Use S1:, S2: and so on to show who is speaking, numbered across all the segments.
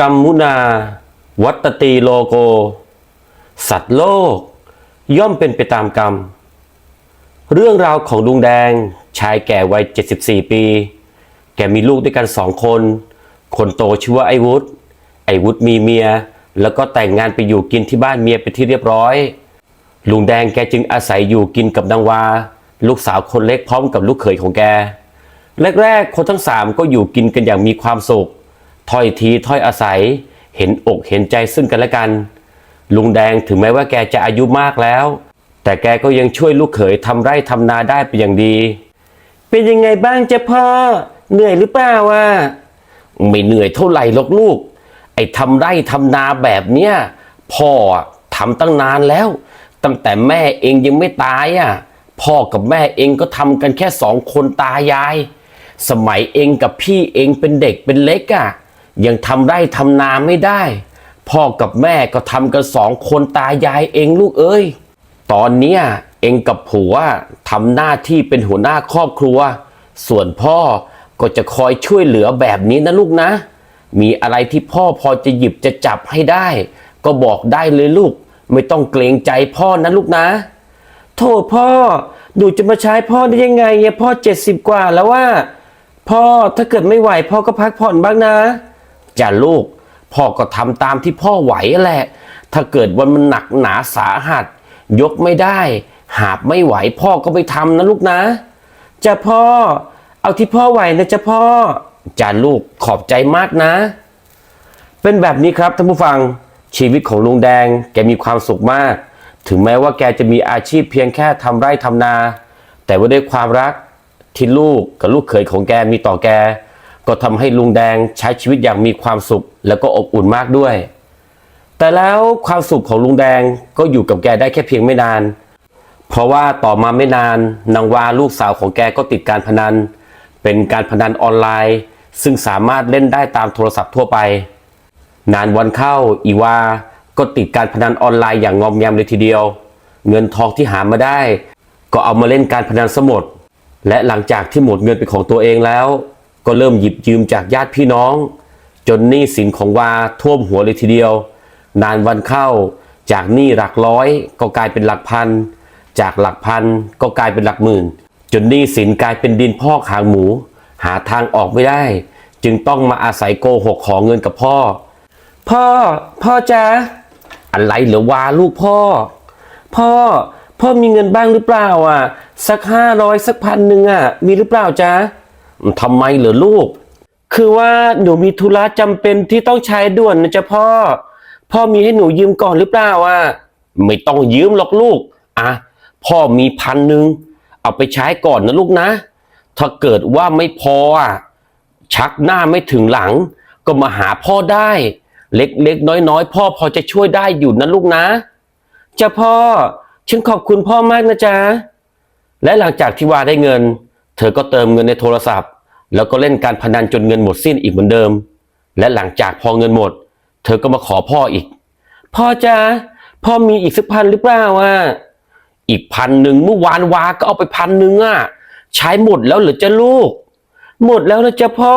S1: กัมมุนา วัตตีโลโก สัตว์โลก ย่อมเป็นไปตามกรรม เรื่องราวของลุงแดง ชายแก่วัย 74 ปี แกมีลูกด้วยกันสองคน คนโตชื่อว่าไอวุฒไอวุฒมีเมีย แล้วก็แต่งงานไปอยู่กินที่บ้านเมียไปที่เรียบร้อย ลุงแดงแกจึงอาศัยอยู่กินกับนางวา ลูกสาวคนเล็กพร้อมกับลูกเขยของแก แรกๆ คนทั้งสามก็อยู่กินกันอย่างมีความสุข ถ้อยทีถ้อยอาศัย เห็นอกเห็นใจซึ่งกันและกัน ลุงแดงถึงแม้ว่าแกจะอายุมากแล้ว แต่แกก็ยังช่วยลูกเขยทำไร่ทำนาได้เป็นอย่างดี เป็นยังไงบ้างเจ๊ะพ่อ เหนื่อยหรือเปล่าวะไม่เหนื่อยเท่าไหร่หรอกลูก ไอ้ทำไร่ทำนาแบบเนี้ยพ่อทำตั้งนานแล้ว ตั้งแต่แม่เองยังไม่ตายอะพ่อกับแม่เองก็ทำกันแค่สองคนตายาย สมัยเองกับพี่เองเป็นเด็กเป็นเล็กอะ ยังทำไร่ทำนาไม่ได้ พ่อกับแม่ก็ทำกันสองคนตายายเองลูกเอ้ย ตอนเนี้ยเองกับผัวทำหน้าที่เป็นหัวหน้าครอบครัว ส่วนพ่อก็จะคอยช่วยเหลือแบบนี้นะลูกนะ มีอะไรที่พ่อพอจะหยิบจะจับให้ได้ ก็บอกได้เลยลูก ไม่ต้องเกรงใจพ่อนะลูกนะ โทษพ่อหนูจะมาใช้พ่อได้ยังไงเนี่ยพ่อเจ็ดสิบกว่าแล้วว่า พ่อถ้าเกิดไม่ไหวพ่อก็พักผ่อนบ้างนะ จ้ะลูก พ่อก็ทำตามที่พ่อไหวแหละ ถ้าเกิดวันมันหนักหนาสาหัส ยกไม่ได้ หาบไม่ไหวพ่อก็ไม่ทำนะลูกนะจ้ะพ่อ เอาที่พ่อไหวนะจ้ะพ่อจ้ะลูกขอบใจมากนะ เป็นแบบนี้ครับท่านผู้ฟังชีวิตของลุงแดงแกมีความสุขมาก ถึงแม้ว่าแกจะมีอาชีพเพียงแค่ทำไร่ทำนา แต่ว่าด้วยความรักที่ลูกกับลูกเขยของแกมีต่อแก ก็ทำให้ลุงแดงใช้ชีวิตอย่างมีความสุข แล้วก็อบอุ่นมากด้วย แต่แล้วความสุขของลุงแดงก็อยู่กับแกได้แค่เพียงไม่นาน เพราะว่าต่อมาไม่นานนางวาลูกสาวของแกก็ติดการพนัน เป็นการพนันออนไลน์ ซึ่งสามารถเล่นได้ตามโทรศัพท์ทั่วไป นานวันเข้าอีวาก็ติดการพนันออนไลน์อย่างงอมแงมเลยทีเดียว เงินทองที่หามาได้ ก็เอามาเล่นการพนันซะหมดและหลังจากที่หมดเงินเป็นของตัวเองแล้ว ก็เริ่มหยิบยืมจากญาติพี่น้อง จนหนี้สินของวาท่วมหัวเลยทีเดียว นานวันเข้าจากหนี้หลักร้อย ก็กลายเป็นหลักพัน จากหลักพันก็กลายเป็นหลักหมื่น จนหนี้สินกลายเป็นดินพอกหางหมู หาทางออกไม่ได้ จึงต้องมาอาศัยโกหกขอเงินกับพ่อ พ่อ พ่อจ๊ะอะไรเหรือวาลูกพ่อ พ่อ พ่อมีเงินบ้างหรือเปล่าอะ สักห้าร้อยสักพันหนึ่งอะ มีหรือเปล่าจ๊ะ ทำไมเหรอลูก คือว่าหนูมีธุระจำเป็นที่ต้องใช้ด่วนนะจ๊ะพ่อ พ่อมีให้หนูยืมก่อนหรือเปล่าอะไม่ต้องยืมหรอกลูกอะพ่อมีพันหนึ่งเอาไปใช้ก่อนนะลูกนะ ถ้าเกิดว่าไม่พออะชักหน้าไม่ถึงหลัง ก็มาหาพ่อได้ เล็กๆน้อยๆ พ่อพอจะช่วยได้อยู่นะลูกนะจ้ะพ่อ ฉันขอบคุณพ่อมากนะจ๊ะ และหลังจากที่วาได้เงิน เธอก็เติมเงินในโทรศัพท์ แล้วก็เล่นการพนันจนเงินหมดสิ้นอีกเหมือนเดิม และหลังจากพอเงินหมด เธอก็มาขอพ่ออีก พ่อจ๊ะพ่อมีอีกสักพันหรือเปล่าอะอีกพันหนึ่งเมื่อวานวาก็เอาไปพันหนึ่งอะใช้หมดแล้วหรือจะลูก หมดแล้วนะจ๊ะพ่อ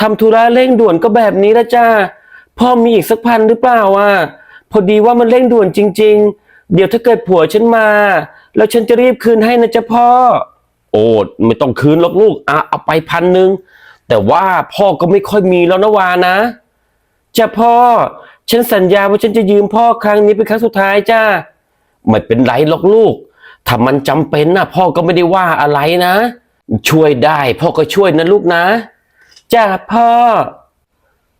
S1: ทำธุระเร่งด่วนก็แบบนี้ละจ้าพ่อมีอีกสักพันหรือเปล่าอะพอดีว่ามันเร่งด่วนจริง ๆ เดี๋ยวถ้าเกิดผัวฉันมา แล้วฉันจะรีบคืนให้นะจ๊ะพ่อ โอ้ไม่ต้องคืนหรอกลูกอะเอาไปพันหนึ่งแต่ว่าพ่อก็ไม่ค่อยมีแล้วนะวานะจ้ะพ่อ ฉันสัญญาว่าฉันจะยืมพ่อครั้งนี้เป็นครั้งสุดท้ายจ้าไม่เป็นไรหรอกลูก ถ้ามันจำเป็นนะพ่อก็ไม่ได้ว่าอะไรนะ ช่วยได้ พ่อก็ช่วยนะลูกนะจ้าพ่อ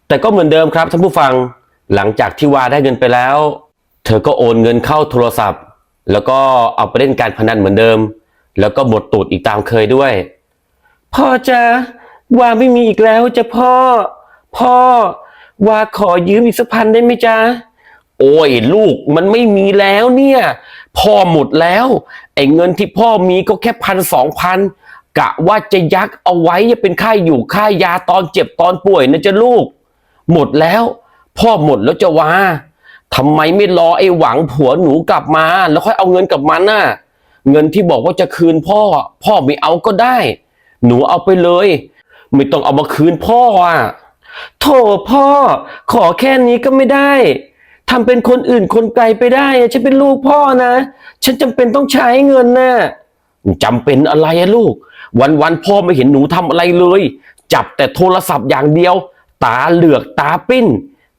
S1: แต่ก็เหมือนเดิมครับท่านผู้ฟัง หลังจากที่วาได้เงินไปแล้ว เธอก็โอนเงินเข้าโทรศัพท์ แล้วก็เอาไปเล่นการพนันเหมือนเดิม แล้วก็หมดตูดอีกตามเคยด้วย พ่อจ้าวาไม่มีอีกแล้วจ้ะพ่อ พ่อวาขอยืมอีกสักพันได้ไหมจ๊ะโอ้ยลูกมันไม่มีแล้วเนี่ย พ่อหมดแล้วไอ้เงินที่พ่อมีก็แค่พันสองพันกะว่าจะยักเอาไว้เป็นค่าอยู่ค่ายาตอนเจ็บตอนป่วยนะจ๊ะลูก หมดแล้ว พ่อหมดแล้วจะว่าทำไมไม่รอไอ้หวังผัวหนูกลับมา แล้วค่อยเอาเงินกับมันน่ะ เงินที่บอกว่าจะคืนพ่อ พ่อไม่เอาก็ได้ หนูเอาไปเลย ไม่ต้องเอามาคืนพ่ออะโถพ่อ ขอแค่นี้ก็ไม่ได้ทำเป็นคนอื่นคนไกลไปได้ฉันเป็นลูกพ่อนะ ฉันจำเป็นต้องใช้เงินนะจำเป็นอะไรอะลูก วันวันๆพ่อไม่เห็นหนูทำอะไรเลย จับแต่โทรศัพท์อย่างเดียว ตาเหลือกตาปิ้น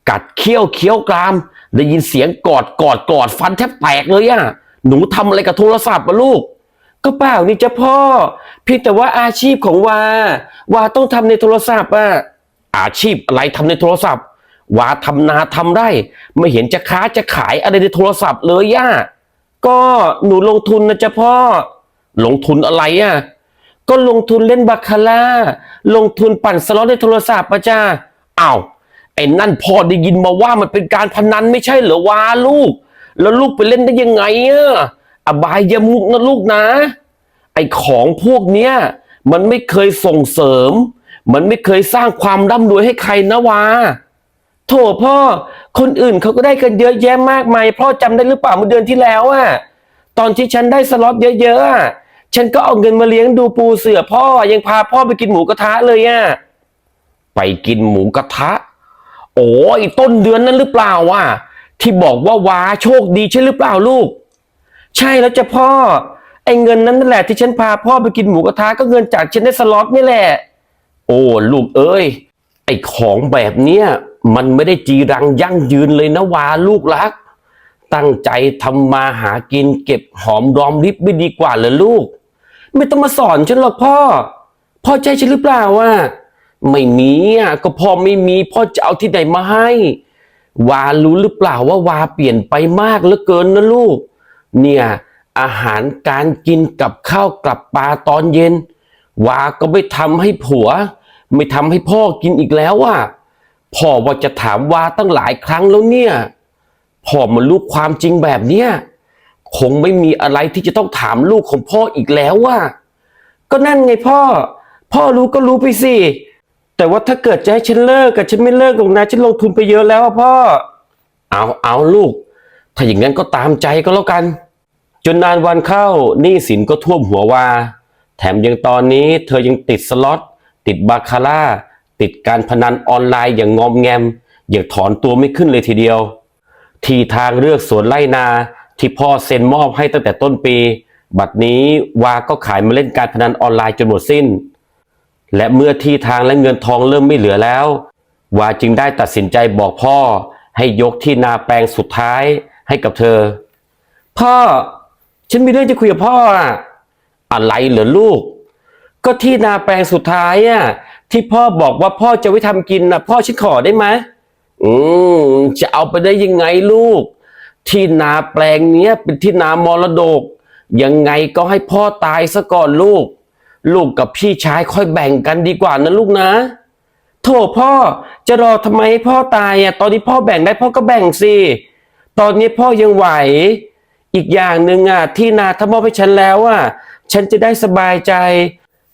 S1: กัดเคี้ยวเคี้ยวกราม ได้ยินเสียงกอดกอดกอดฟันแทบแตกเลยอะ หนูทำอะไรกับโทรศัพท์อะลูก ก็เปล่านี่จ้ะพ่อ เพียงแต่ว่าอาชีพของวา วาต้องทำในโทรศัพท์อะอาชีพอะไรทำในโทรศัพท์ วาทำนาทำไร่ ไม่เห็นจะค้าจะขายอะไรในโทรศัพท์เลยย่า ก็หนูลงทุนนะจ๊ะพ่อ ลงทุนอะไรอะก็ลงทุนเล่นบาคาร่า ลงทุนปั่นสล็อตในโทรศัพท์ปะจ้าอ้าวไอ้นั่นพ่อได้ยินมาว่ามันเป็นการพนันไม่ใช่เหรอวาลูก แล้วลูกไปเล่นได้ยังไงอะอบายยมุกนะลูกนะ ไอของพวกเนี้ยมันไม่เคยส่งเสริม มันไม่เคยสร้างความร่ำรวยให้ใครนะวาโถพ่อ คนอื่นเขาก็ได้กันเยอะแยะมากมายพ่อจำได้หรือเปล่าเมื่อเดือนที่แล้วอะตอนที่ฉันได้สล็อตเยอะๆอะฉันก็เอาเงินมาเลี้ยงดูปูเสือพ่อยังพาพ่อไปกินหมูกระทะเลยอะไปกินหมูกระทะ โอ้ยต้นเดือนนั้นหรือเปล่าวะ ที่บอกว่าวาโชคดีใช่หรือเปล่าลูก ใช่แล้วจ้ะพ่อ ไอ้เงินนั้นนั่นแหละที่ฉันพาพ่อไปกินหมูกระทะก็เงินจากฉันได้สล็อตนี่แหละ โอ้ลูกเอ้ย ไอ้ของแบบเนี้ยมันไม่ได้จีรังยั่งยืนเลยนะวาลูกรัก ตั้งใจทำมาหากินเก็บหอมรอมริบไม่ดีกว่าเหรอลูก ไม่ต้องมาสอนฉันหรอกพ่อ พ่อใจฉันหรือเปล่าอะไม่มีอะก็พ่อไม่มีพ่อจะเอาที่ไหนมาให้ วารู้หรือเปล่าว่าวาเปลี่ยนไปมากเหลือเกินนะลูก เนี่ยอาหารการกินกับข้าวกับปลาตอนเย็น วาก็ไม่ทำให้ผัว ไม่ทำให้พ่อกินอีกแล้วอะพ่อว่าจะถามวาตั้งหลายครั้งแล้วเนี่ยพ่อมารู้ความจริงแบบเนี้ยคงไม่มีอะไรที่จะต้องถามลูกของพ่ออีกแล้วว่ะก็นั่นไงพ่อ พ่อรู้ก็รู้ไปสิ แต่ว่าถ้าเกิดจะให้ฉันเลิกกับฉันไม่เลิกหรอกนะฉันลงทุนไปเยอะแล้วอะพ่อ เอาเอาลูก ถ้าอย่างนั้นก็ตามใจก็แล้วกัน จนนานวันเข้าหนี้สินก็ท่วมหัววา แถมยังตอนนี้เธอยังติดสล็อตติดบาคาร่า ติดการพนันออนไลน์อย่างงอมแงม อย่างถอนตัวไม่ขึ้นเลยทีเดียว ทีทางเลือกสวนไล่นาที่พ่อเซ็นมอบให้ตั้งแต่ต้นปี บัดนี้วาก็ขายมาเล่นการพนันออนไลน์จนหมดสิ้น และเมื่อที่ทางและเงินทองเริ่มไม่เหลือแล้ว วาจึงได้ตัดสินใจบอกพ่อให้ยกที่นาแปลงสุดท้ายให้กับเธอ พ่อ ฉันมีเรื่องจะคุยกับพ่ออะอะไรเหรอลูก ก็ที่นาแปลงสุดท้ายอะที่พ่อบอกว่าพ่อจะไว้ทำกินนะพ่อฉันขอได้ไหมอืมจะเอาไปได้ยังไงลูก ที่นาแปลงเนี้ยเป็นที่นามรดก ยังไงก็ให้พ่อตายซะก่อนลูก ลูกกับพี่ชายค่อยแบ่งกันดีกว่านะลูกนะ โถพ่อจะรอทำไมให้พ่อตายอะตอนนี้พ่อแบ่งได้พ่อก็แบ่งสิ ตอนนี้พ่อยังไหว อีกอย่างหนึ่งอะที่นาถ้ามอบให้ฉันแล้วอะฉันจะได้สบายใจ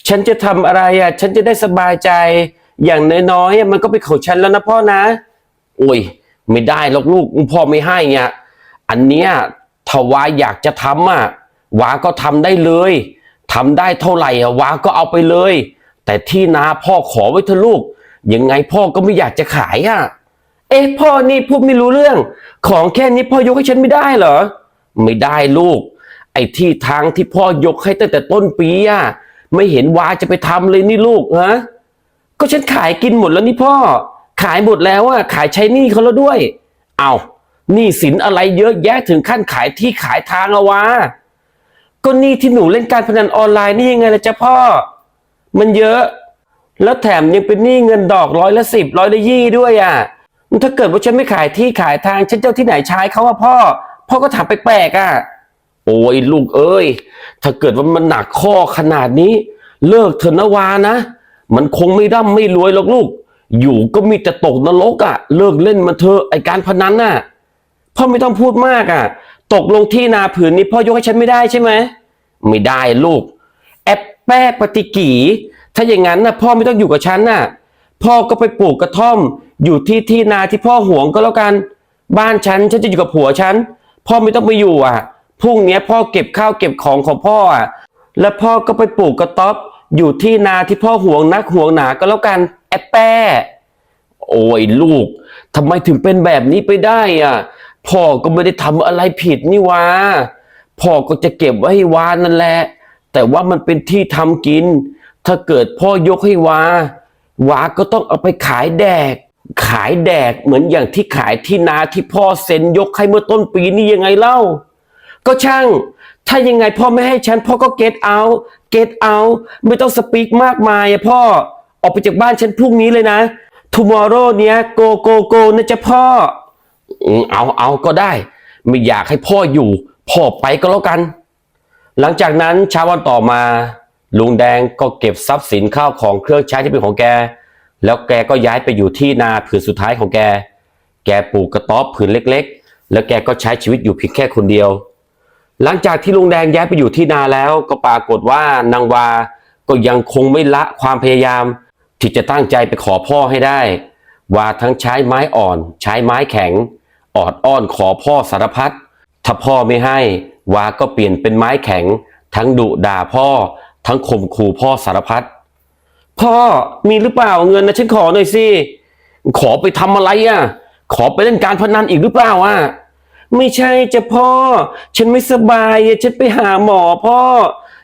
S1: ฉันจะทำอะไรอะฉันจะได้สบายใจ อย่างน้อยๆมันก็เป็นของฉันแล้วนะพ่อนะ โอ้ย ไม่ได้หรอกลูกพ่อไม่ให้เนี่ยอันเนี้ยถ้าวาอยากจะทำอะวาก็ทำได้เลย ทำได้เท่าไหร่อะวาก็เอาไปเลย แต่ที่นาพ่อขอไว้เถอะลูก ยังไงพ่อก็ไม่อยากจะขายอะ เอ๊ะพ่อนี่พูดไม่รู้เรื่อง ของแค่นี้พ่อยกให้ฉันไม่ได้เหรอ ไม่ได้ลูก ไอ้ที่ทางที่พ่อยกให้ตั้งแต่ต้นปีอะไม่เห็นวาจะไปทำเลยนี่ลูกฮะก็ฉันขายกินหมดแล้วนี่พ่อ ขายหมดแล้วอะขายใช้หนี้เขาแล้วด้วย เอาหนี้สินอะไรเยอะแยะถึงขั้นขายที่ขายทางอะวะ ก็นี้ที่หนูเล่นการพนันออนไลน์นี่ยังไงล่ะจ๊ะพ่อ มันเยอะ แล้วแถมยังเป็นหนี้เงินดอกร้อยละสิบร้อยละยี่ด้วยอะถ้าเกิดว่าฉันไม่ขายที่ขายทางฉันเจ้าที่ไหนใช้เขาว่าพ่อ พ่อก็ถามแปลกๆอะ โอ้ยลูกเอ้ย ถ้าเกิดว่ามันหนักข้อขนาดนี้ เลิกเถอะนะวานะ มันคงไม่ร่ำไม่รวยหรอกลูก อยู่ก็มีแต่ตกนรกอะ เลิกเล่นมาเถอะไอการพนันน่ะ พ่อไม่ต้องพูดมากอะ ตกลงที่นาผืนนี้พ่อยกให้ฉันไม่ได้ใช่ไหมไม่ได้ลูก แอปแป้ปฏิกีถ้าอย่างนั้นน่ะพ่อไม่ต้องอยู่กับฉันน่ะ พ่อก็ไปปลูกกระท่อม อยู่ที่ที่นาที่พ่อห่วงก็แล้วกัน บ้านฉันฉันจะอยู่กับผัวฉันพ่อไม่ต้องไปอยู่อะพรุ่งนี้พ่อเก็บข้าวเก็บของของพ่ออะแล้วพ่อก็ไปปลูกกระต๊อบอยู่ที่นาที่พ่อห่วงนักห่วงหนาก็แล้วกัน แอปแป้ โอ้ยลูกทำไมถึงเป็นแบบนี้ไปได้อะ พ่อก็ไม่ได้ทำอะไรผิดนี่วะพ่อก็จะเก็บไว้ให้วานั่นแหละ แต่ว่ามันเป็นที่ทำกิน ถ้าเกิดพ่อยกให้วาวาก็ต้องเอาไปขายแดก ขายแดกเหมือนอย่างที่ขายที่นาที่พ่อเซ็นยกให้เมื่อต้นปีนี่ยังไงเล่า ก็ช่าง ถ้ายังไงพ่อไม่ให้ฉันพ่อก็ get out get out ไม่ต้องสปีกมากมายอะพ่อ ออกไปจากบ้านฉันพรุ่งนี้เลยนะ tomorrow เนี้ย go go go นะจ๊ะพ่อ เอาเอาก็ได้ ไม่อยากให้พ่ออยู่ พ่อไปก็แล้วกัน หลังจากนั้นเช้าวันต่อมา ลุงแดงก็เก็บทรัพย์สินข้าวของเครื่องใช้ที่เป็นของแก แล้วแกก็ย้ายไปอยู่ที่นาผืนสุดท้ายของแก แกปลูกกระต๊อบผืนเล็ก ๆ แล้วแกก็ใช้ชีวิตอยู่เพียงแค่คนเดียว หลังจากที่ลุงแดงย้ายไปอยู่ที่นาแล้วก็ปรากฏว่านางวาก็ยังคงไม่ละความพยายาม ที่จะตั้งใจไปขอพ่อให้ได้ วาทั้งใช้ไม้อ่อน ใช้ไม้แข็ง ออดอ้อนขอพ่อสารพัดถ้าพ่อไม่ให้วาก็เปลี่ยนเป็นไม้แข็ง ทั้งดุด่าพ่อ ทั้งข่มขู่พ่อสารพัดพ่อมีหรือเปล่าเงินนะฉันขอหน่อยสิขอไปทำอะไรอะ ขอไปเล่นการพนันอีกหรือเปล่าอะไม่ใช่จะพ่อ ฉันไม่สบายอะฉันไปหาหมอพ่อ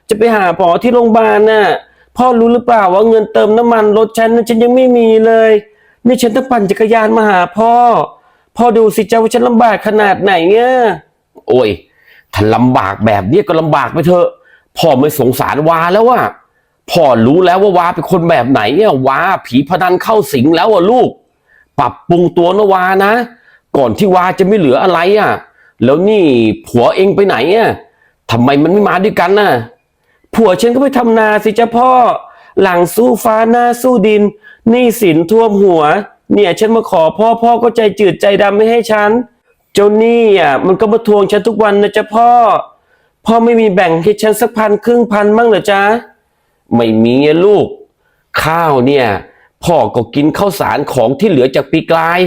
S1: จะไปหาหมอที่โรงพยาบาลน่ะพ่อรู้หรือเปล่าว่าเงินเติมน้ำมันรถฉันน่ะฉันยังไม่มีเลย นี่ฉันต้องปั่นจักรยานมาหาพ่อ พ่อดูสิจ้าว่าฉันลำบากขนาดไหนเนี่ยโอ้ยถ้าลำบากแบบนี้ก็ลำบากไปเถอะ พ่อไม่สงสารวาแล้วว่าพ่อรู้แล้วว่าวาเป็นคนแบบไหนเนี่ยวาผีพนันเข้าสิงแล้วอะลูก ปรับปรุงตัวนะวานะ ก่อนที่วาจะไม่เหลืออะไรอะ แล้วนี่ผัวเองไปไหนอะทำไมมันไม่มาด้วยกันน่ะผัวฉันก็ไปทำนาสิจ้าพ่อ หลังสู้ฟ้าหน้าสู้ดินหนี้สินท่วมหัว เนี่ยฉันมาขอพ่อพ่อก็ใจจืดใจดำไม่ให้ฉัน เจ้าหนี้อะมันก็มาทวงฉันทุกวันนะจ้าพ่อ พ่อไม่มีแบ่งให้ฉันสักพันครึ่งพันมั่งเหรอจ๊ะ ไม่มีอะลูก ข้าวเนี่ย พ่อก็กินข้าวสารของที่เหลือจากปีกลาย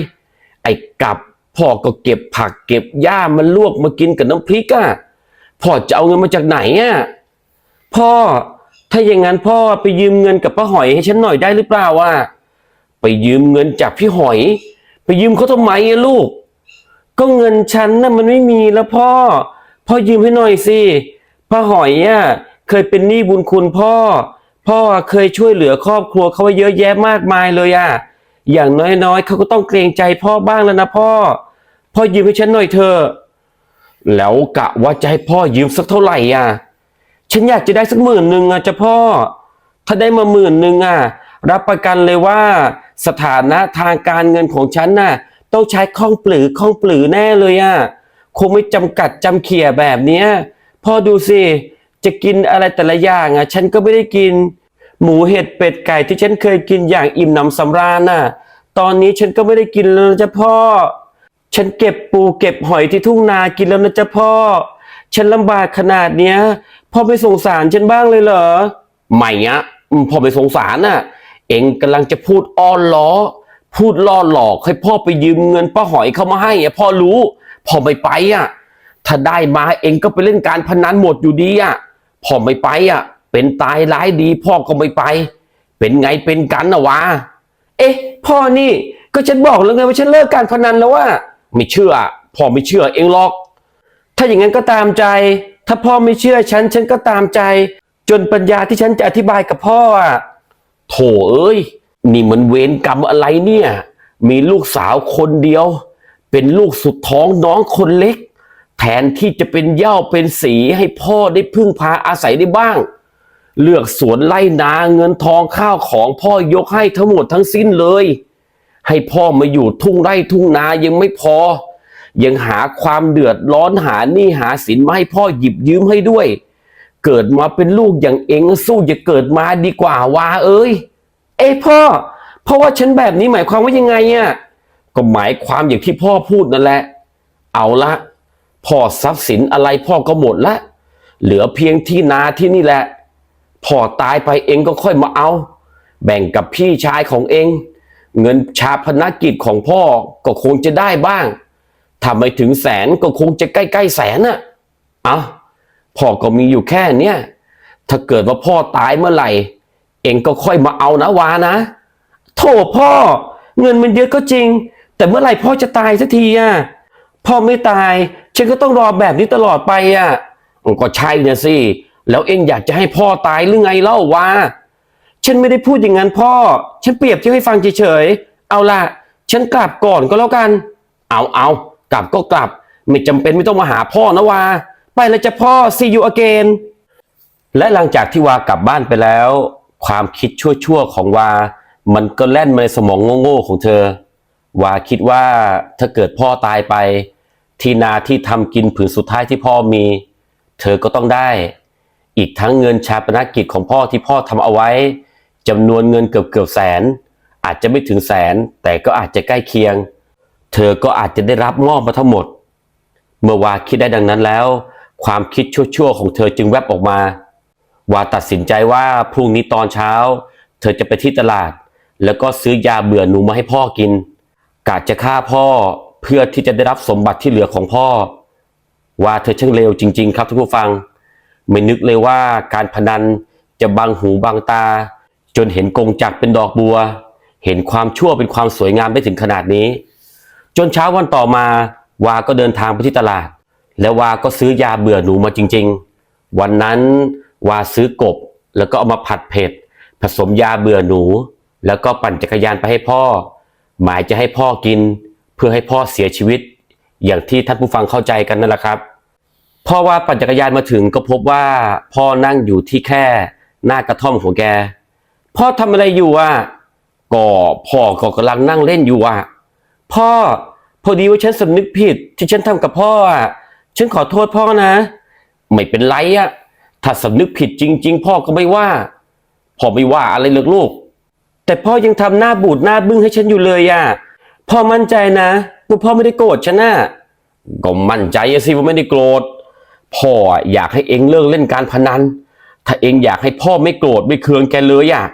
S1: ไอ้กับพ่อก็เก็บผักเก็บหญ้ามันลวกมากินกับน้ำพริกอะพ่อจะเอาเงินมาจากไหนอะพ่อ ถ้าอย่างนั้นพ่อไปยืมเงินกับป้าหอยให้ฉันหน่อยได้หรือเปล่าอะไปยืมเงินจากพี่หอย ไปยืมเขาทำไมอะลูก ก็เงินฉันน่ะมันไม่มีแล้วพ่อ พ่อยืมให้หน่อยสิป้าหอยอะเคยเป็นหนี้บุญคุณพ่อ พ่อเคยช่วยเหลือครอบครัวเขาไว้เยอะแยะมากมายเลยอะอย่างน้อยๆเขาก็ต้องเกรงใจพ่อบ้างแล้วนะพ่อ พ่อยืมให้ฉันหน่อยเถอะแล้วกะว่าจะให้พ่อยืมสักเท่าไหร่อะ ฉันอยากจะได้สักหมื่นหนึ่งอะจ้ะพ่อ ถ้าได้มาหมื่นหนึ่งอะ รับประกันเลยว่าสถานะทางการเงินของฉันน่ะ ต้องใช้คล่องปลือคล่องปลือแน่เลยอะ คงไม่จำกัดจำเขี่ยแบบเนี้ยพ่อดูสิ จะกินอะไรแต่ละอย่างอะ ฉันก็ไม่ได้กิน หมูเห็ดเป็ดไก่ที่ฉันเคยกินอย่างอิ่มหนำสำราญน่ะ ตอนนี้ฉันก็ไม่ได้กินแล้วนะจ๊ะพ่อ ฉันเก็บปูเก็บหอยที่ทุ่งนากินแล้วนะจ๊ะพ่อ ฉันลำบากขนาดเนี้ย พ่อไม่สงสารฉันบ้างเลยเหรอ ไม่อะพ่อไม่สงสารน่ะ เองกำลังจะพูดอ้อนล้อ พูดล่อหลอกให้พ่อไปยืมเงินป้าหอยเข้ามาให้อะพ่อรู้ พ่อไม่ไปอะถ้าได้มาเองก็ไปเล่นการพนันหมดอยู่ดีอะพ่อไม่ไปอะเป็นตายร้ายดี พ่อก็ไม่ไป เป็นไงเป็นกันนะวะ เอ๊ะ พ่อนี่ก็ฉันบอกแล้วไงว่าฉันเลิกการพนันแล้วว่า ไม่เชื่อ พ่อไม่เชื่อเองหรอก ถ้าอย่างนั้นก็ตามใจ ถ้าพ่อไม่เชื่อฉัน ฉันก็ตามใจ จนปัญญาที่ฉันจะอธิบายกับพ่ออะโถเอ้ย นี่มันเวรกรรมอะไรเนี่ย มีลูกสาวคนเดียว เป็นลูกสุดท้องน้องคนเล็ก แทนที่จะเป็นเย้าเป็นสีให้พ่อได้พึ่งพาอาศัยได้บ้าง เลือกสวนไล่นาเงินทองข้าวของพ่อยกให้ทั้งหมดทั้งสิ้นเลย ให้พ่อมาอยู่ทุ่งไร่ทุ่งนายังไม่พอ ยังหาความเดือดร้อนหาหนี้หาสินมาให้พ่อหยิบยืมให้ด้วย เกิดมาเป็นลูกอย่างเองสู้อย่าเกิดมาดีกว่าวาเอ้ย เอ้พ่อ เพราะว่าฉันแบบนี้หมายความว่ายังไงอะก็หมายความอย่างที่พ่อพูดนั่นแหละ เอาละพ่อทรัพย์สินอะไรพ่อก็หมดละเหลือเพียงที่นาที่นี่แหละ พ่อตายไปเองก็ค่อยมาเอา แบ่งกับพี่ชายของเอง เงินชาพนกกิจของพ่อก็คงจะได้บ้าง ถ้าไม่ถึงแสนก็คงจะใกล้ๆแสนน่ะเอาพ่อก็มีอยู่แค่เนี้ยถ้าเกิดว่าพ่อตายเมื่อไหร่ เองก็ค่อยมาเอานะวานะโถพ่อ เงินมันเยอะก็จริง แต่เมื่อไหร่พ่อจะตายสักทีอะพ่อไม่ตาย ฉันก็ต้องรอแบบนี้ตลอดไปอะก็ใช่นะสิแล้วเองอยากจะให้พ่อตายหรือไงเล่าวะฉันไม่ได้พูดอย่างนั้นพ่อ ฉันเปรียบเทียบให้ฟังเฉยๆเอาล่ะ ฉันกลับก่อนก็แล้วกัน เอาเอา กลับก็กลับ ไม่จำเป็นไม่ต้องมาหาพ่อนะวา ไปแล้วจะพ่อ see you again และหลังจากที่วากลับบ้านไปแล้ว ความคิดชั่วๆของวา มันก็แล่นมาในสมองโง่ๆของเธอ วาคิดว่าถ้าเกิดพ่อตายไป ที่นาที่ทำกินผืนสุดท้ายที่พ่อมี เธอก็ต้องได้ อีกทั้งเงินชาปนกิจของพ่อที่พ่อทำเอาไว้จำนวนเงินเกือบเกือบๆแสน อาจจะไม่ถึงแสนแต่ก็อาจจะใกล้เคียง เธอก็อาจจะได้รับมอบมาทั้งหมด เมื่อวาคิดได้ดังนั้นแล้ว ความคิดชั่วๆของเธอจึงแวบออกมา วาตัดสินใจว่าพรุ่งนี้ตอนเช้า เธอจะไปที่ตลาด แล้วก็ซื้อยาเบื่อหนูมาให้พ่อกินกะจะฆ่าพ่อเพื่อที่จะได้รับสมบัติที่เหลือของพ่อ ว่าเธอช่างเลวจริง ๆ ครับทุกผู้ฟัง ไม่นึกเลยว่าการพนันจะบังหูบังตา จนเห็นกงจักเป็นดอกบัว เห็นความชั่วเป็นความสวยงามได้ถึงขนาดนี้ จนเช้าวันต่อมา วาก็เดินทางไปที่ตลาด แล้ววาก็ซื้อยาเบื่อหนูมาจริง ๆ วันนั้นวาซื้อกบแล้วก็เอามาผัดเผ็ด ผสมยาเบื่อหนู แล้วก็ปั่นจักรยานไปให้พ่อ หมายจะให้พ่อกิน เพื่อให้พ่อเสียชีวิต อย่างที่ท่านผู้ฟังเข้าใจกันนั่นแหละครับพ่อว่าปั่นจักรยานมาถึงก็พบว่าพ่อนั่งอยู่ที่แค่หน้ากระท่อมของแก พ่อทำอะไรอยู่อะก็พ่อก็กำลังนั่งเล่นอยู่อะ พ่อ พอดีว่าฉันสำนึกผิด ที่ฉันทำกับพ่ออะฉันขอโทษพ่อนะ ไม่เป็นไรอะถ้าสำนึกผิดจริง ๆ พ่อก็ไม่ว่า พ่อไม่ว่าอะไรเลยลูก แต่พ่อยังทำหน้าบูดหน้าบึ้งให้ฉันอยู่เลยอะพ่อมั่นใจนะว่าพ่อไม่ได้โกรธฉันนะก็มั่นใจสิว่าไม่ได้โกรธพ่ออยากให้เองเลิกเล่นการพนัน ถ้าเองอยากให้พ่อไม่โกรธไม่เคืองแกเลยอะ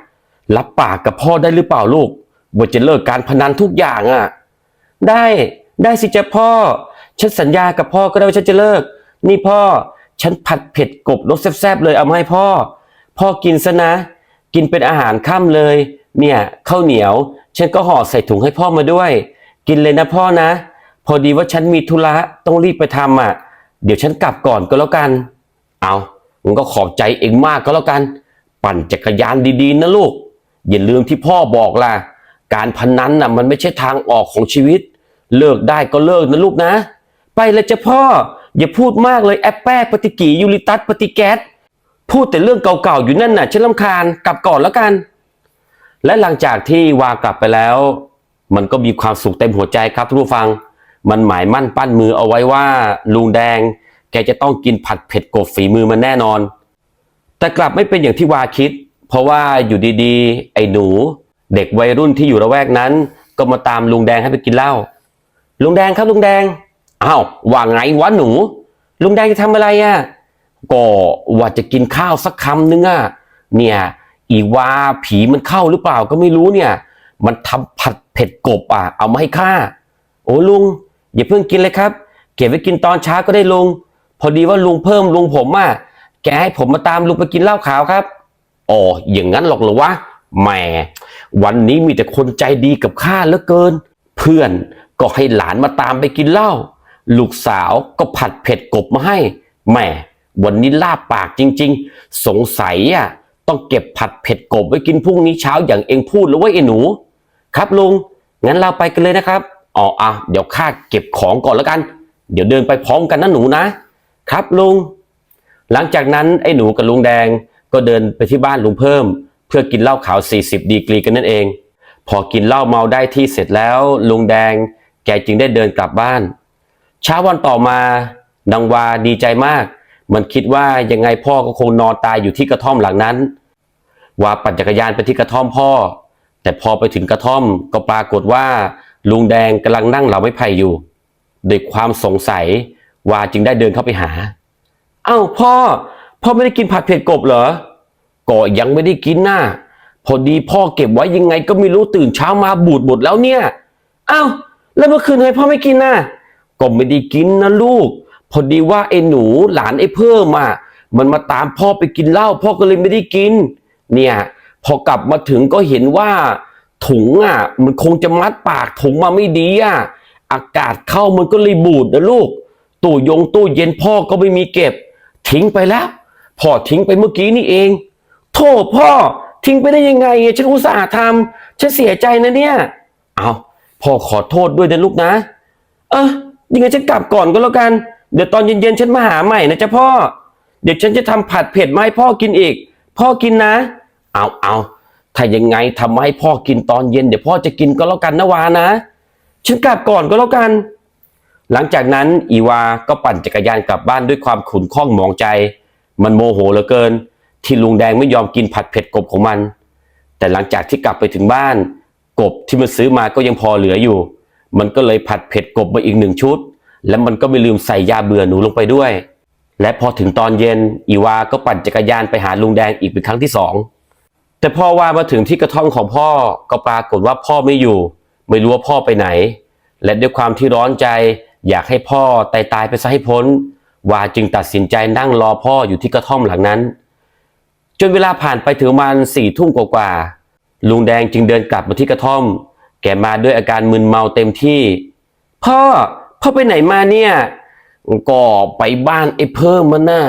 S1: รับปากกับพ่อได้หรือเปล่าลูกว่าจะเลิกการพนันทุกอย่างอะ ได้ได้สิจ๊ะพ่อ ฉันสัญญากับพ่อก็ได้ว่าฉันจะเลิก นี่พ่อ ฉันผัดเผ็ดกบรสแซ่บๆเลยเอามาให้พ่อ พ่อกินซะนะ กินเป็นอาหารค่ำเลย เนี่ยข้าวเหนียว ฉันก็ห่อใส่ถุงให้พ่อมาด้วย กินเลยนะพ่อนะ พอดีว่าฉันมีธุระต้องรีบไปทำอะ เดี๋ยวฉันกลับก่อนก็แล้วกัน เอามันก็ขอบใจเองมากก็แล้วกัน ปั่นจักรยานดีๆนะลูก อย่าลืมที่พ่อบอกล่ะ การพนันน่ะมันไม่ใช่ทางออกของชีวิต เลิกได้ก็เลิกนะลูกนะ ไปเลยจ้ะพ่อ อย่าพูดมากเลยแอปแป้ปฏิกิริยูริตัสปฏิแก๊สพูดแต่เรื่องเก่าๆอยู่นั่นน่ะฉันลำคาญกลับก่อนแล้วกัน และหลังจากที่วากลับไปแล้ว มันก็มีความสุขเต็มหัวใจครับทุกผู้ฟัง มันหมายมั่นปั้นมือเอาไว้ว่าลุงแดง แกจะต้องกินผัดเผ็ดกบฝีมือมันแน่นอน แต่กลับไม่เป็นอย่างที่วาคิด เพราะว่าอยู่ดีๆ ไอ้หนู เด็กวัยรุ่นที่อยู่ระแวกนั้น ก็มาตามลุงแดงให้ไปกินเหล้า ลุงแดงครับลุงแดงอ้าวว่าไงวะหนู ลุงแดงจะทำอะไรอะก็ว่าจะกินข้าวสักคำนึงอะเนี่ย อีวาผีมันเข้าหรือเปล่าก็ไม่รู้เนี่ย มันทำผัดเผ็ดกบอะ เอามาให้ข้าโอ้ลุง อย่าเพิ่งกินเลยครับ เก็บไว้กินตอนเช้าก็ได้ลุง พอดีว่าลุงเพิ่มลุงผมอะแกให้ผมมาตามลุงไปกินเหล้าขาวครับอ๋ออย่างนั้นหรอกเหรอวะแหมวันนี้มีแต่คนใจดีกับข้าเหลือเกิน เพื่อน ก็ให้หลานมาตามไปกินเหล้าลูกสาวก็ผัดเผ็ดกบมาให้แหมวันนี้ลาบปากจริง ๆ สงสัยอะต้องเก็บผัดเผ็ดกบไว้กินพรุ่งนี้เช้าอย่างเองพูดแล้วว่าไอ้หนู ครับลุงงั้นเราไปกันเลยนะครับอ๋ออะเดี๋ยวข้าเก็บของก่อนแล้วกัน เดี๋ยวเดินไปพร้อมกันนะหนูนะ ครับลุงหลังจากนั้นไอ้หนูกับลุงแดงก็เดินไปที่บ้านลุงเพิ่ม เพื่อกินเหล้าขาว 40 ดีกรีกันนั่นเอง พอกินเหล้าเมาได้ที่เสร็จแล้ว ลุงแดง แกจึงได้เดินกลับบ้าน เช้าวันต่อมาดังวาดีใจมาก มันคิดว่ายังไงพ่อก็คงนอนตายอยู่ที่กระท่อมหลังนั้น วาปั่นจักรยานไปที่กระท่อมพ่อ แต่พอไปถึงกระท่อมก็ปรากฏว่า ลุงแดงกำลังนั่งเหลาไม้ไผ่อยู่ด้วยความสงสัย วาจึงได้เดินเข้าไปหา เอ้าพ่อ พ่อไม่ได้กินผัดเผ็ดกบเหรอก็ยังไม่ได้กินน่ะพอดีพ่อเก็บไว้ยังไงก็ไม่รู้ตื่นเช้ามาบูดหมดแล้วเนี่ย เอ้า แล้วเมื่อคืนทำไมพ่อไม่กินน่ะก็ไม่ได้กินนะลูก พอดีว่าไอ้หนูหลานไอ้เพิ่มอะมันมาตามพ่อไปกินเหล้าพ่อก็เลยไม่ได้กิน เนี่ย พอกลับมาถึงก็เห็นว่าถุงอะ มันคงจะมัดปากถุงมาไม่ดีอะอากาศเข้ามันก็เลยบูดนะลูก ตู้ยงตู้เย็นพ่อก็ไม่มีเก็บ ทิ้งไปแล้วพ่อทิ้งไปเมื่อกี้นี่เอง โทษพ่อทิ้งไปได้ยังไงฉันอุตส่าห์ทำฉันเสียใจนะเนี่ย เอา พ่อขอโทษด้วยนะลูกนะ เออยังไงฉันกลับก่อนก็แล้วกัน เดี๋ยวตอนเย็นๆฉันมาหาใหม่นะจ๊ะพ่อ เดี๋ยวฉันจะทำผัดเผ็ดมาให้พ่อกินอีก พ่อกินนะ เอาเอาถ้ายังไงทำมาให้พ่อกินตอนเย็นเดี๋ยวพ่อจะกินก็แล้วกันนะวานะ ฉันกลับก่อนก็แล้วกัน หลังจากนั้นอีวาก็ปั่นจักรยานกลับบ้านด้วยความขุ่นข้องหมองใจ มันโมโหเหลือเกิน ที่ลุงแดงไม่ยอมกินผัดเผ็ดกบของมัน แต่หลังจากที่กลับไปถึงบ้าน กบที่มันซื้อมาก็ยังพอเหลืออยู่ มันก็เลยผัดเผ็ดกบมาอีกหนึ่งชุด และมันก็ไม่ลืมใส่ยาเบื่อหนูลงไปด้วย และพอถึงตอนเย็นอีวาก็ปั่นจักรยานไปหาลุงแดงอีกเป็นครั้งที่สองแต่พ่อว่ามาถึงที่กระท่อมของพ่อก็ปรากฏว่าพ่อไม่อยู่ ไม่รู้ว่าพ่อไปไหน และด้วยความที่ร้อนใจอยากให้พ่อตายตายไปซะให้พ้น วาจึงตัดสินใจนั่งรอพ่ออยู่ที่กระท่อมหลังนั้น จนเวลาผ่านไปถึงประมาณสี่ทุ่มกว่าๆ ลุงแดงจึงเดินกลับมาที่กระท่อม แกมาด้วยอาการมึนเมาเต็มที่ พ่อ พ่อไปไหนมาเนี่ย ก็ไปบ้านไอ้เพิ่มมันน่ะ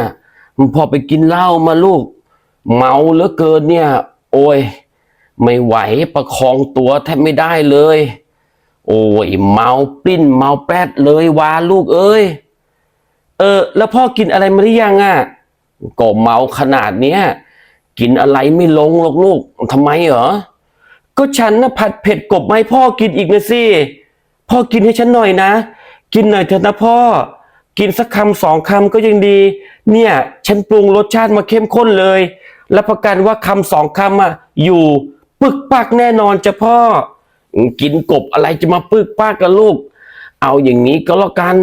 S1: พ่อไปกินเหล้ามาลูก เมาเหลือเกินเนี่ย โอ้ย ไม่ไหวประคองตัวแทบไม่ได้เลย โอ้ย เมาปลิ้นเมาแป๊ดเลยวาลูกเอ้ย เออ แล้วพ่อกินอะไรมาหรือยังอะก็เมาขนาดเนี้ย กินอะไรไม่ลงหรอกลูกทำไมเหรอ ก็ฉันนะผัดเผ็ดกบมาให้พ่อกินอีกนะสิ พ่อกินให้ฉันหน่อยนะ กินหน่อยเถอะนะพ่อ กินสักคำสองคำก็ยังดี เนี่ย ฉันปรุงรสชาติมาเข้มข้นเลย รับประกันว่าคำสองคำอะอยู่ปึกปักแน่นอนจ้ะพ่อ กินกบอะไรจะมาปึกปักกับลูก เอาอย่างนี้ก็แล้วกัน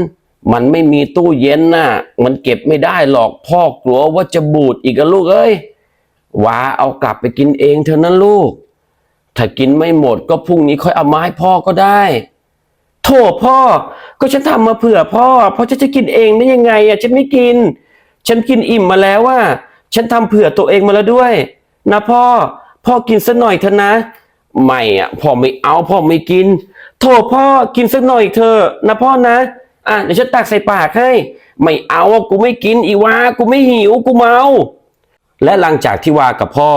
S1: มันไม่มีตู้เย็นน่ะ มันเก็บไม่ได้หรอกพ่อกลัวว่าจะบูดอีกอะลูกเอ้ย วาเอากลับไปกินเองเถอะนะลูก ถ้ากินไม่หมดก็พรุ่งนี้ค่อยเอามาให้พ่อก็ได้ โถพ่อ ก็ฉันทำมาเผื่อพ่อเพราะจะกินเองได้ยังไงอะฉันไม่กิน ฉันกินอิ่มมาแล้วว่า ฉันทำเผื่อตัวเองมาแล้วด้วย นะพ่อ พ่อกินสักหน่อยเถอะนะ ไม่อะพ่อไม่เอาพ่อไม่กิน โถพ่อกินสักหน่อยเถอะนะพ่อนะอะเดี๋ยวฉันตักใส่ปากให้ ไม่เอากูไม่กินอีวากูไม่หิวกูเมา และหลังจากที่วากับพ่อ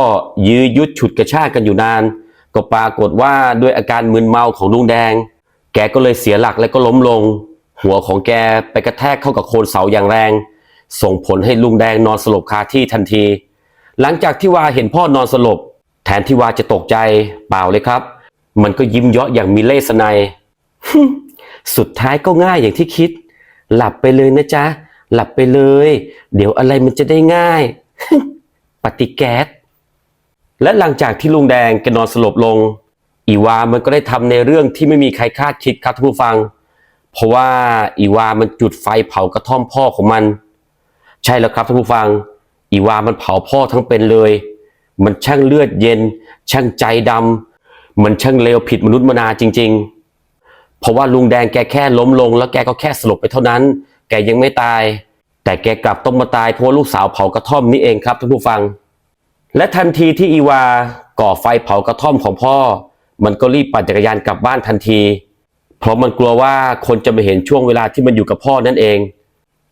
S1: ยื้อยุดฉุดกระชากกันอยู่นาน ก็ปรากฏว่าด้วยอาการมึนเมาของลุงแดง แกก็เลยเสียหลักและก็ล้มลง หัวของแกไปกระแทกเข้ากับโคนเสาอย่างแรง ส่งผลให้ลุงแดงนอนสลบคาที่ทันที หลังจากที่วาเห็นพ่อนอนสลบ แทนที่วาจะตกใจเปล่าเลยครับ มันก็ยิ้มเยาะอย่างมีเล่ห์สนัยสุดท้ายก็ง่ายอย่างที่คิด หลับไปเลยนะจ๊ะ หลับไปเลย เดี๋ยวอะไรมันจะได้ง่าย ปฏิแก๊สและหลังจากที่ลุงแดงแกนอนสลบลง อีวามันก็ได้ทำในเรื่องที่ไม่มีใครคาดคิดครับท่านผู้ฟัง เพราะว่าอีวามันจุดไฟเผากระท่อมพ่อของมัน ใช่แล้วครับท่านผู้ฟัง อีวามันเผาพ่อทั้งเป็นเลย มันช่างเลือดเย็น ช่างใจดำมันช่างเลวผิดมนุษย์มนาจริง ๆ เพราะว่าลุงแดงแกแค่ล้มลง แล้วแกก็แค่สลบไปเท่านั้น แกยังไม่ตาย แต่แกกลับต้องมาตายเพราะว่าลูกสาวเผากระท่อมนี่เองครับท่านผู้ฟัง และทันทีที่อีวาก่อไฟเผากระท่อมของพ่อ มันก็รีบปั่นจักรยานกลับบ้านทันที เพราะมันกลัวว่าคนจะมาเห็นช่วงเวลาที่มันอยู่กับพ่อนั่นเอง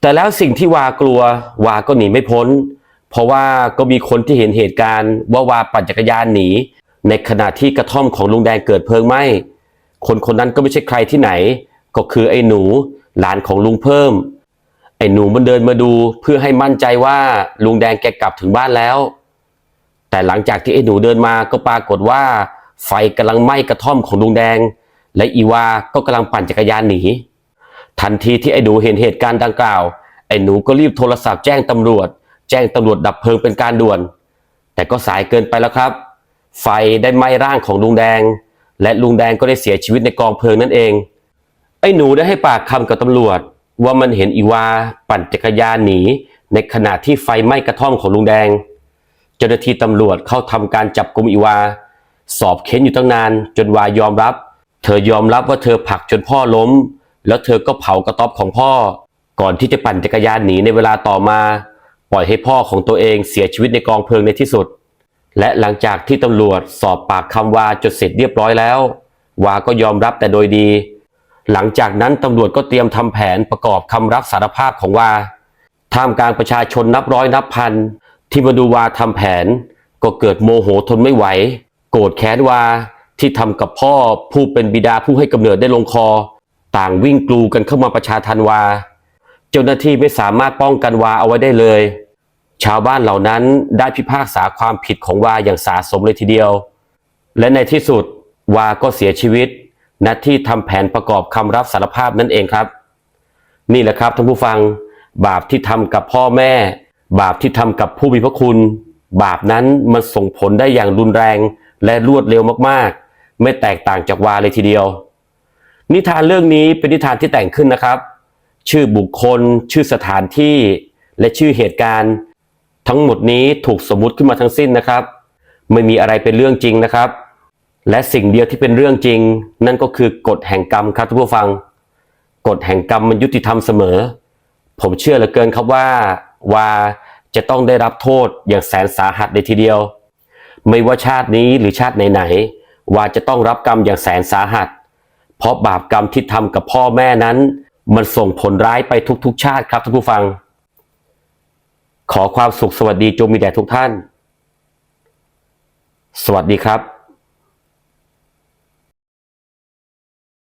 S1: แต่แล้วสิ่งที่วากลัววาก็หนีไม่พ้น เพราะว่าก็มีคนที่เห็นเหตุการณ์ว่าวาปั่นจักรยานหนี ในขณะที่กระท่อมของลุงแดงเกิดเพลิงไหม้คนคนนั้นก็ไม่ใช่ใครที่ไหน ก็คือไอ้หนู หลานของลุงเพิ่ม ไอ้หนูมันเดินมาดูเพื่อให้มั่นใจว่าลุงแดงแกกลับถึงบ้านแล้ว แต่หลังจากที่ไอ้หนูเดินมาก็ปรากฏว่า ไฟกำลังไหม้กระท่อมของลุงแดง และอีวาก็กำลังปั่นจักรยานหนี ทันทีที่ไอ้หนูเห็นเหตุการณ์ดังกล่าว ไอ้หนูก็รีบโทรศัพท์แจ้งตำรวจ แจ้งตำรวจดับเพลิงเป็นการด่วน แต่ก็สายเกินไปแล้วครับ ไฟได้ไหม้ร่างของลุงแดง และลุงแดงก็ได้เสียชีวิตในกองเพลิงนั่นเอง ไอ้หนูได้ให้ปากคำกับตำรวจ ว่ามันเห็นอีวาปั่นจักรยานหนี ในขณะที่ไฟไหม้กระท่อมของลุงแดง เจ้าหน้าที่ตำรวจเข้าทำการจับกุมอีวา สอบเค้นอยู่ตั้งนาน จนวายอมรับ เธอยอมรับว่าเธอผลักจนพ่อล้ม แล้วเธอก็เผากระต๊อบของพ่อ ก่อนที่จะปั่นจักรยานหนีในเวลาต่อมา ปล่อยให้พ่อของตัวเองเสียชีวิตในกองเพลิงในที่สุด และหลังจากที่ตำรวจสอบปากคำวาจนเสร็จเรียบร้อยแล้ว วาก็ยอมรับแต่โดยดี หลังจากนั้นตำรวจก็เตรียมทำแผนประกอบคำรับสารภาพของวาท่ามกลางประชาชนนับร้อยนับพัน ที่มาดูวาทำแผน ก็เกิดโมโหทนไม่ไหว โกรธแค้นวาที่ทำกับพ่อผู้เป็นบิดาผู้ให้กำเนิดได้ลงคอ ต่างวิ่งกลูกันเข้ามาประชาทันวา เจ้าหน้าที่ไม่สามารถป้องกันวาเอาไว้ได้เลย ชาวบ้านเหล่านั้นได้พิพากษาความผิดของวาอย่างสาสมเลยทีเดียว และในที่สุดวาก็เสียชีวิต ณที่ทำแผนประกอบคำรับสารภาพนั่นเองครับ นี่แหละครับท่านผู้ฟัง บาปที่ทำกับพ่อแม่ บาปที่ทำกับผู้มีพระคุณ บาปนั้นมันส่งผลได้อย่างรุนแรงและรวดเร็วมากๆ ไม่แตกต่างจากวาเลยทีเดียว นิทานเรื่องนี้เป็นนิทานที่แต่งขึ้นนะครับ ชื่อบุคคล ชื่อสถานที่ และชื่อเหตุการณ์ ทั้งหมดนี้ถูกสมมุติขึ้นมาทั้งสิ้นนะครับ ไม่มีอะไรเป็นเรื่องจริงนะครับ และสิ่งเดียวที่เป็นเรื่องจริง นั่นก็คือกฎแห่งกรรมครับท่านผู้ฟัง กฎแห่งกรรมมันยุติธรรมเสมอ ผมเชื่อเหลือเกินครับว่า วาจะต้องได้รับโทษอย่างแสนสาหัสเลยทีเดียว ไม่ว่าชาตินี้หรือชาติไหนๆวาจะต้องรับกรรมอย่างแสนสาหัส เพราะบาปกรรมที่ทำกับพ่อแม่นั้น มันส่งผลร้ายไปทุกๆ ชาติครับท่านผู้ฟัง ขอความสุขสวัสดีจงมีแด่ทุกท่าน สวัสดีครับ